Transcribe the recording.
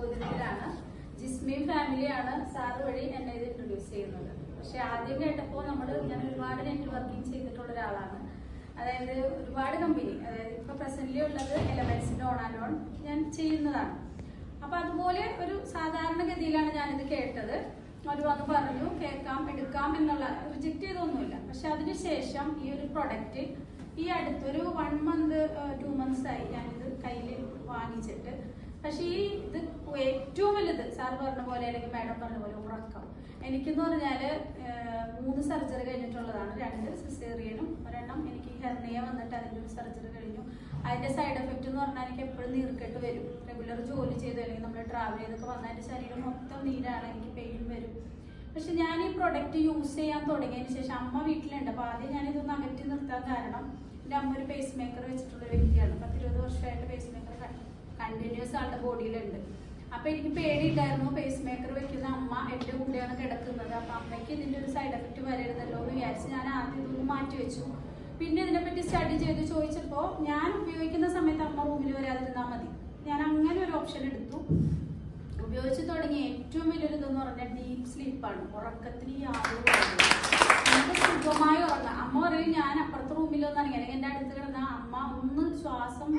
സഹോദരികളാണ് ജിസ്മി ഫാമിലിയാണ് സാറ് വഴി എന്നെ ഇത് ഇൻട്രൊഡ്യൂസ് ചെയ്യുന്നത്. പക്ഷെ ആദ്യം കേട്ടപ്പോൾ നമ്മൾ ഞാൻ ഒരുപാട് നെറ്റ്വർക്കിംഗ് ചെയ്തിട്ടുള്ള ഒരാളാണ്. അതായത് ഒരുപാട് കമ്പനി അതായത് ഇപ്പൊ പ്രസന്റ്ലി ഉള്ളത് എലമെന്റ്സിന്റെ ഓൺ ആൻഡ് ഓൺ ഞാൻ ചെയ്യുന്നതാണ്. അപ്പൊ അതുപോലെ ഒരു സാധാരണഗതിയിലാണ് ഞാനിത് കേട്ടത്. അവർ വന്ന് പറഞ്ഞു കേൾക്കാം എടുക്കാം എന്നുള്ള റിജക്ട് ചെയ്തൊന്നുമില്ല. പക്ഷെ അതിനുശേഷം ഈ ഒരു പ്രൊഡക്റ്റ് ഈ അടുത്തൊരു വൺ മന്ത് ടു മന്ത്സ് ആയി ഞാനിത് കയ്യിൽ വാങ്ങിച്ചിട്ട് പക്ഷെ ഈ ഇത് ഏറ്റവും വലുത് സാർ പറഞ്ഞ പോലെ അല്ലെങ്കിൽ മാഡം പറഞ്ഞ പോലെ ഉറക്കം. എനിക്കെന്ന് പറഞ്ഞാൽ മൂന്ന് സർജറി കഴിഞ്ഞിട്ടുള്ളതാണ്. രണ്ട് സിസേറിയനും ഒരെണ്ണം എനിക്ക് ഹെർണിയ വന്നിട്ട് അതിന്റെ ഒരു സർജറി കഴിഞ്ഞു. അതിന്റെ സൈഡ് എഫക്റ്റ് എന്ന് പറഞ്ഞാൽ എനിക്ക് എപ്പോഴും നീർക്കെട്ട് വരും. റെഗുലർ ജോലി ചെയ്തു അല്ലെങ്കിൽ നമ്മൾ ട്രാവൽ ചെയ്തൊക്കെ വന്നാൽ എന്റെ ശരീരം മൊത്തം നീരാണ് എനിക്ക് പെയിൻ വരും. പക്ഷെ ഞാൻ ഈ പ്രൊഡക്റ്റ് യൂസ് ചെയ്യാൻ തുടങ്ങിയതിന് ശേഷം അമ്മ വീട്ടിലുണ്ട്. അപ്പോൾ ആദ്യം ഞാനിതൊന്ന് അകറ്റി നിർത്താൻ കാരണം എന്റെ അമ്മ ഒരു പേസ് മേക്കർ വെച്ചിട്ടുള്ള വ്യക്തിയാണ്. പത്തിരുപത് വർഷമായിട്ട് പേസ് മേക്കർ കണ്ടിന്യൂസ് ആളുടെ ബോഡിയിലുണ്ട് അപ്പൊ എനിക്ക് പേടിയില്ലായിരുന്നു. പേസ് മേക്കർ വെക്കുന്ന അമ്മ എന്റെ കൂടെയാണ് കിടക്കുന്നത്. അപ്പൊ അമ്മയ്ക്ക് ഇതിന്റെ ഒരു സൈഡ് എഫക്റ്റ് വരരുതല്ലോ എന്ന് വിചാരിച്ച് ഞാൻ ആദ്യം ഇതൊന്ന് മാറ്റി വെച്ചു. പിന്നെ ഇതിനെപ്പറ്റി സ്റ്റഡി ചെയ്ത്. ചോദിച്ചപ്പോൾ ഞാൻ ഉപയോഗിക്കുന്ന സമയത്ത് അമ്മ റൂമിൽ വരാതിരുന്നാൽ മതി. ഞാൻ അങ്ങനെ ഒരു ഓപ്ഷൻ എടുത്തു. ഉപയോഗിച്ച് തുടങ്ങിയ ഏറ്റവും വലിയൊരു ഇതെന്ന് പറഞ്ഞാൽ ഡീപ് സ്ലീപ്പാണ് ഉറക്കത്തിന് യാതൊരു സുഖമായി ഉറങ്ങാം അമ്മ പറയും ഞാൻ അപ്പുറത്തെ റൂമിൽ ഒന്ന് ഇറങ്ങി അല്ലെങ്കിൽ എന്റെ അടുത്ത് കിടന്ന അമ്മ ഒന്ന് ശ്വാസം